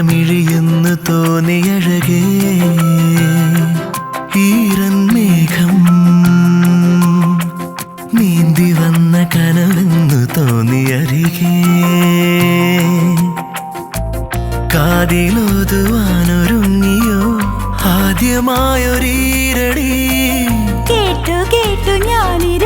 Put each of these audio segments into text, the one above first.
നീരണിഞ്ഞ മിഴിയെന്ന് തോന്നിയഴകേ. ഈരൻ മേഘം നീന്തി വന്ന കനവെന്ന് തോന്നിയരികേ. കാതിലോതുവാനൊരുങ്ങിയോ? ആദ്യമായൊരീരടി. കേട്ടു കേട്ടു ഞാനിരുന്നു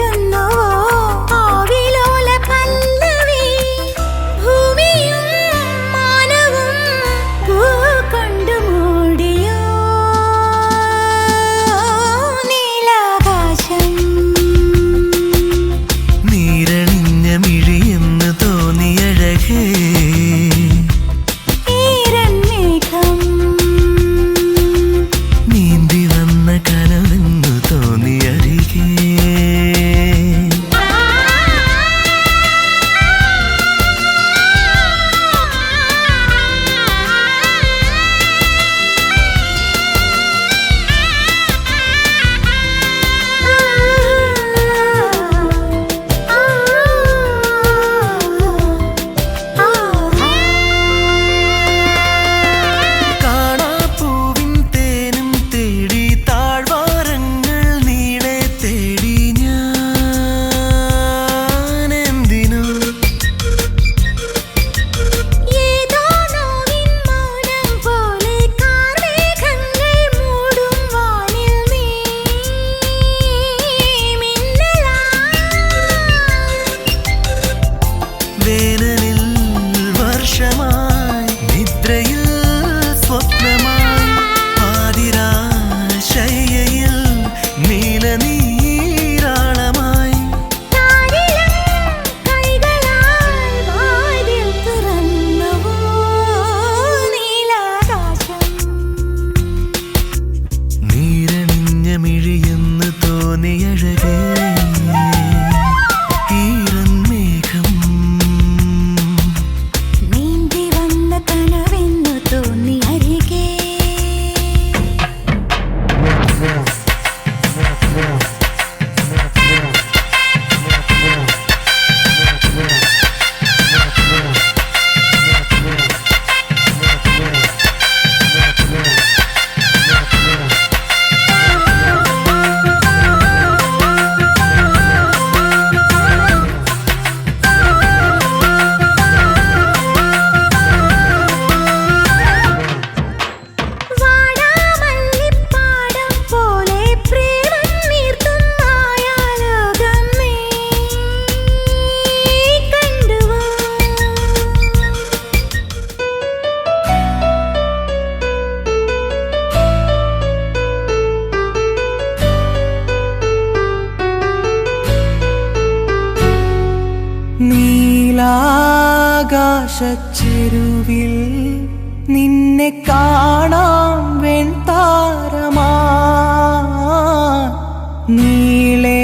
നീലാകാശച്ചെരുവിൽ നിന്നെ കാണാം വെൺതാരമാ. നീളേ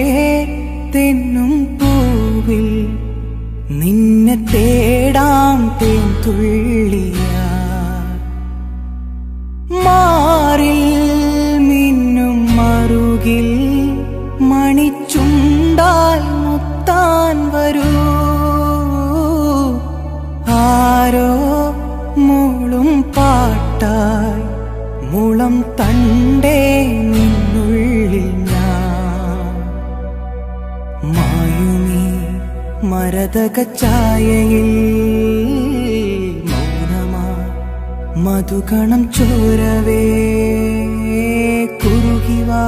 തെന്നും പൂവിൽ നിന്നെ തേടാം തേൻ തുള്ളിയ. മാറിൽ മിന്നും മറുകിൽ മുളം തണ്ടേ നിന്നുള്ളിൽ ഞാൻ. മരതക ചായയിൽ മൗനമാ മധുകണം ചോരവേ. കുറുകിവാ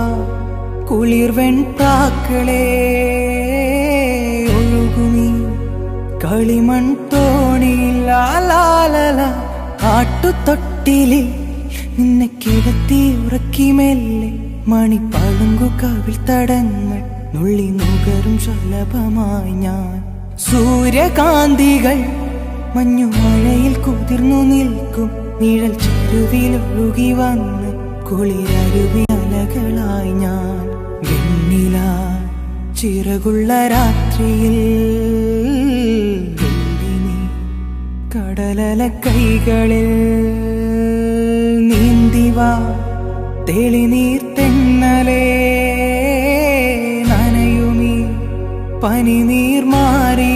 കുളിർവെൺ പ്രാക്കളേ. ഒഴുകുമീ കളിമൺ തോണിയില്ലാലാലല ആട്ടുതൊട്ടിലിൽ നിന്നെ കിടത്തി ഉറക്കി മെല്ലെ മണിപ്പളുങ്കു കവിൾ തടങ്ങൾ നുള്ളി നുകരും ശലഭമായി ഞാൻ. സൂര്യകാന്തികൾ മഞ്ഞു മഴയിൽ കുതിർന്നു നിൽക്കും. നിഴൽ ചെരുവിൽ ഒഴുകി വന്ന് കുളിരരുവി അലകളായി ഞാൻ. വെണ്ണില ചിറകുള്ള രാത്രിയിൽ കടലല കൈകളിൽ നീന്തിവാ തെളിനീർ തെന്നലേ നനയുമീ പനിനീർ മാറിയ